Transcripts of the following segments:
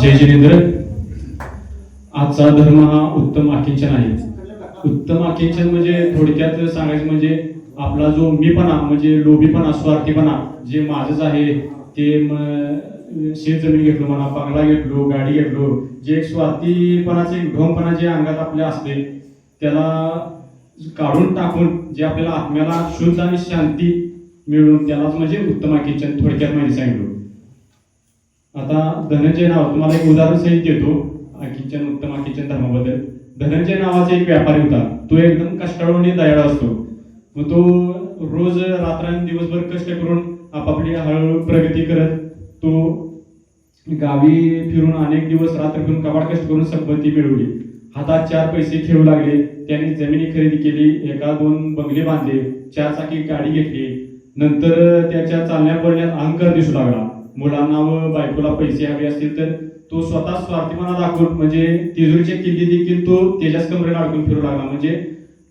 जय जिनेंद्र. आजचा धर्म हा उत्तम आकिंचन आहे. उत्तम आकिंचन म्हणजे थोडक्यात सांगायचं म्हणजे आपला जो मीपणा म्हणजे लोभीपणा स्वार्थीपणा जे माझंच आहे ते शेत जमीन घेतलो म्हणा बंगला घेतलो गाडी घेतलो जे एक स्वार्थीपणाचे ढोमपणा ढोंगपणा जे अंगात आपल्या असते त्याला काढून टाकून जे आपल्याला आत्म्याला शुद्ध आणि शांती मिळून त्यालाच म्हणजे उत्तम आकिंचन थोडक्यात माहिती सांगितलं. आता धनंजय नाव तुम्हाला एक उदाहरण सहित देतो. किचन उत्तमा किचन धर्माबद्दल. धनंजय नावाचा एक व्यापारी होता. तो एकदम कष्टाळू आणि दयाळू असतो. मग तो रोज रात्रांनी दिवसभर कष्ट करून आपापली हळूहळू प्रगती करत तो गावी फिरून अनेक दिवस रात्र फिरून कपाड कष्ट करून संपत्ती मिळवली. हातात चार पैसे खेळू लागले. त्याने जमिनी खरेदी केली. एका दोन बंगले बांधले. चार चाकी गाडी घेतली. नंतर त्याच्या चालण्या बोलण्यात अहंकार दिसू लागला. मुलांना व बायकोला पैसे हवे असतील तर तो स्वतः स्वार्थीपणा दाखवून म्हणजे तिजोरीच्या किल्ली देखील तो त्याच्याच कमरेला अडकून फिरू लागला. म्हणजे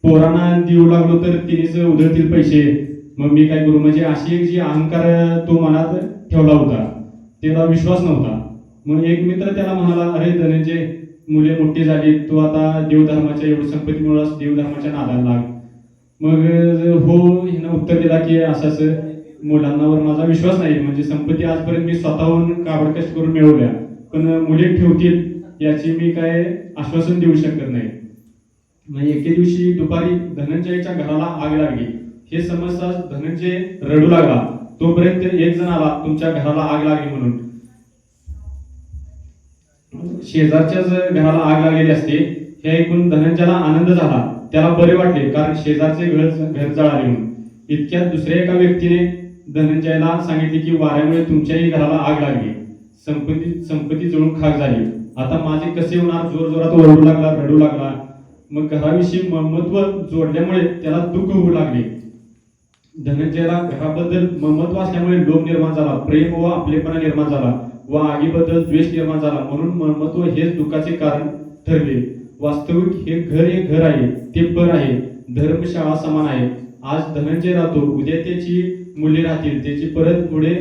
पोरांना देऊ लागलो तर तिनेच उधळतील पैसे मग मी काय करू? म्हणजे अशी एक जी अहंकार तो मनात ठेवला होता. त्याला विश्वास नव्हता. मग एक मित्र त्याला म्हणाला अरे धनंजय मुले मोठी झाली तू आता देवधर्माच्या एवढी संपत्तीमुळे देवधर्माच्या नादाला लाग. मग हो हिनं उत्तर दिला की असं असं मुलांनावर माझा विश्वास नाही. म्हणजे संपत्ती आजपर्यंत मी स्वतःहून काबडकष्ट करून मिळवल्या. पण मुले ठेवतील याची मी काय आश्वासन देऊ शकत नाही. मग एके दिवशी दुपारी धनंजयच्या घराला आग लागली. हे समजताच धनंजय रडू लागला. तोपर्यंत एक जण आला तुमच्या घराला आग लागली म्हणून. शेजारच्याच घराला आग लागलेली असते. हे ऐकून धनंजयला आनंद झाला. त्याला बरे वाटले कारण शेजारचे घर घर जळाले म्हणून. इतक्यात दुसऱ्या एका व्यक्तीने धनंजयला सांगितले की वाऱ्यामुळे तुमच्याही घराला आग लागली. संपत्ती संपत्ती जळून खाक झाली. आता माझे कसे होणार? जोर जोरात ओरडू लागला रडू लागला. मग घराविषयी ममत्व जोडल्यामुळे त्याला दुःख होऊ लागले. धनंजयला घराबद्दल ममत्व असल्यामुळे लोभ निर्माण झाला. प्रेम व आपलेपणा निर्माण झाला व आगीबद्दल द्वेष निर्माण झाला. म्हणून ममत्व हेच दुःखाचे कारण ठरले. वास्तविक हे घर हे घर आहे. ते पर आहे. धर्मशाळा समान आहे. आज धनंजय राहतो उद्या त्याची मुले राहतील त्याची परत पुढे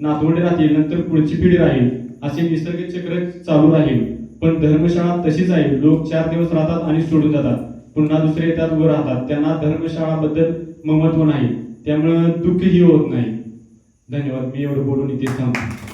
नातवंडे राहतील नंतर पुढची पिढी राहील असे निसर्ग चक्र चालू राहील. पण धर्मशाळा तशीच आहे. लोक चार दिवस राहतात आणि सोडून जातात. पुन्हा दुसरे येतात व राहतात. त्यांना धर्मशाळाबद्दल ममत्व नाही. त्यामुळं दुःखही होत नाही. धन्यवाद. मी एवढं बोलून इथे थांबतो.